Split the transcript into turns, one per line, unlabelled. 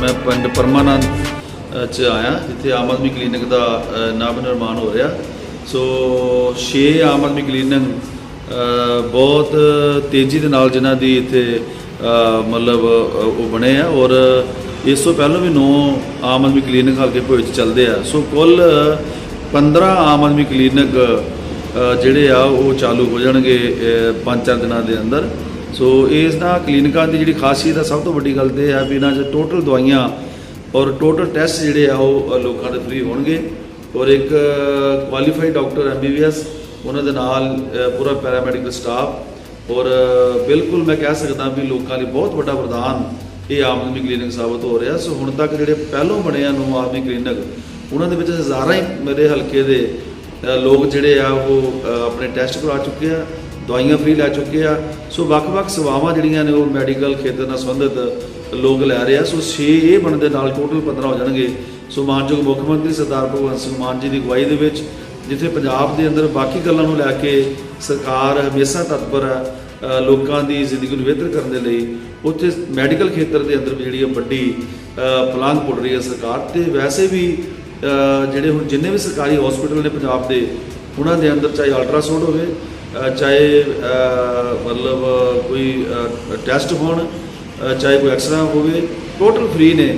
ਮੈਂ ਪਿੰਡ ਪਰਮਾਨੰਦ ਚ ਆਇਆ ਜਿੱਥੇ ਆਮ ਆਦਮੀ ਕਲੀਨਿਕ ਦਾ ਅ, ਨਵ ਨਿਰਮਾਣ ਹੋ ਰਿਹਾ। ਸੋ 6 ਆਮ ਆਦਮੀ ਕਲੀਨਿਕ ਬਹੁਤ ਤੇਜ਼ੀ ਦੇ ਨਾਲ ਜਿਨ੍ਹਾਂ ਦੀ ਇੱਥੇ ਮਤਲਬ ਉਹ ਬਣੇ ਆ ਔਰ ਇਸ ਤੋਂ ਪਹਿਲਾਂ ਵੀ 9 ਆਮ ਆਦਮੀ ਕਲੀਨਿਕ ਹਲਕੇ ਭੋਏ ਚ ਚੱਲਦੇ ਆ। ਸੋ ਕੁੱਲ 15 ਆਮ ਆਦਮੀ ਕਲੀਨਿਕ ਜਿਹੜੇ ਆ ਉਹ ਚਾਲੂ ਹੋ ਜਾਣਗੇ 5-4 ਦਿਨਾਂ ਦੇ ਅੰਦਰ। ਸੋ ਇਸ ਦਾ ਕਲੀਨਿਕਾਂ ਦੀ ਜਿਹੜੀ ਖਾਸੀਅਤ ਆ ਸਭ ਤੋਂ ਵੱਡੀ ਗੱਲ ਤੇ ਇਹ ਹੈ ਵੀ ਇਹਨਾਂ 'ਚ ਟੋਟਲ ਦਵਾਈਆਂ ਔਰ ਟੋਟਲ ਟੈਸਟ ਜਿਹੜੇ ਆ ਉਹ ਲੋਕਾਂ ਦੇ ਫ੍ਰੀ ਹੋਣਗੇ। ਔਰ ਇੱਕ ਕੁਆਲੀਫਾਈਡ ਡਾਕਟਰ ਐਮਬੀਬੀਐਸ ਉਹਨਾਂ ਦੇ ਨਾਲ ਅ, ਪੂਰਾ ਪੈਰਾਮੈਡੀਕਲ ਸਟਾਫ ਔਰ ਬਿਲਕੁਲ ਮੈਂ ਕਹਿ ਸਕਦਾ ਵੀ ਲੋਕਾਂ ਲਈ ਬਹੁਤ ਵੱਡਾ ਵਰਦਾਨ ਇਹ ਆਮ ਆਦਮੀ ਕਲੀਨਿਕ ਸਾਬਤ ਹੋ ਰਿਹਾ। ਸੋ ਹੁਣ ਤੱਕ ਜਿਹੜੇ ਪਹਿਲੋਂ ਬਣੇ ਆ ਨੂੰ ਆਦਮੀ ਕਲੀਨਿਕ ਉਹਨਾਂ ਦੇ ਵਿੱਚ ਹਜ਼ਾਰਾਂ ਹੀ ਮੇਰੇ ਹਲਕੇ ਦੇ ਲੋਕ ਜਿਹੜੇ ਆ ਉਹ ਆਪਣੇ ਟੈਸਟ ਕਰਵਾ ਚੁੱਕੇ ਆ। ਦਵਾਈਆਂ ਫ੍ਰੀ ਲੈ ਚੁੱਕੇ ਆ। ਸੋ ਵੱਖ-ਵੱਖ ਸੇਵਾਵਾਂ ਜਿਹੜੀਆਂ ਨੇ ਉਹ ਮੈਡੀਕਲ ਖੇਤਰ ਨਾਲ ਸੰਬੰਧਿਤ ਲੋਕ ਲੈ ਰਹੇ ਆ। ਸੋ 6 ਇਹ ਬਣਦੇ ਨਾਲ ਟੋਟਲ 15 ਹੋ ਜਾਣਗੇ। ਸੋ ਮਾਨਯੋਗ ਮੁੱਖ ਮੰਤਰੀ ਸਰਦਾਰ ਭਗਵੰਤ ਸਿੰਘ ਮਾਨ ਜੀ ਦੀ ਅਗਵਾਈ ਦੇ ਵਿੱਚ ਜਿੱਥੇ ਪੰਜਾਬ ਦੇ ਅੰਦਰ ਬਾਕੀ ਗੱਲਾਂ ਨੂੰ ਲੈ ਕੇ ਸਰਕਾਰ ਹਮੇਸ਼ਾ ਤਤਪਰ ਹੈ ਲੋਕਾਂ ਦੀ ਜ਼ਿੰਦਗੀ ਨੂੰ ਬਿਹਤਰ ਕਰਨ ਦੇ ਲਈ ਉੱਥੇ ਮੈਡੀਕਲ ਖੇਤਰ ਦੇ ਅੰਦਰ ਵੀ ਜਿਹੜੀ ਉਹ ਵੱਡੀ ਅ, ਪਲਾਂਘ ਪੁੱਟ ਰਹੀ ਹੈ ਸਰਕਾਰ ਤੇ। ਵੈਸੇ ਵੀ ਜਿਹੜੇ ਹੁਣ ਜਿੰਨੇ ਵੀ ਸਰਕਾਰੀ ਹਸਪੀਟਲ ਨੇ ਪੰਜਾਬ ਦੇ ਉਹਨਾਂ ਦੇ ਅੰਦਰ ਚਾਹੇ ਅਲਟਰਾਸਾਊਂਡ ਹੋਵੇ ਚਾਹੇ ਮਤਲਬ ਕੋਈ ਟੈਸਟ ਹੋਣ ਚਾਹੇ ਕੋਈ ਐਕਸਰਾ ਹੋਵੇ ਟੋਟਲ ਫ੍ਰੀ ਨੇ।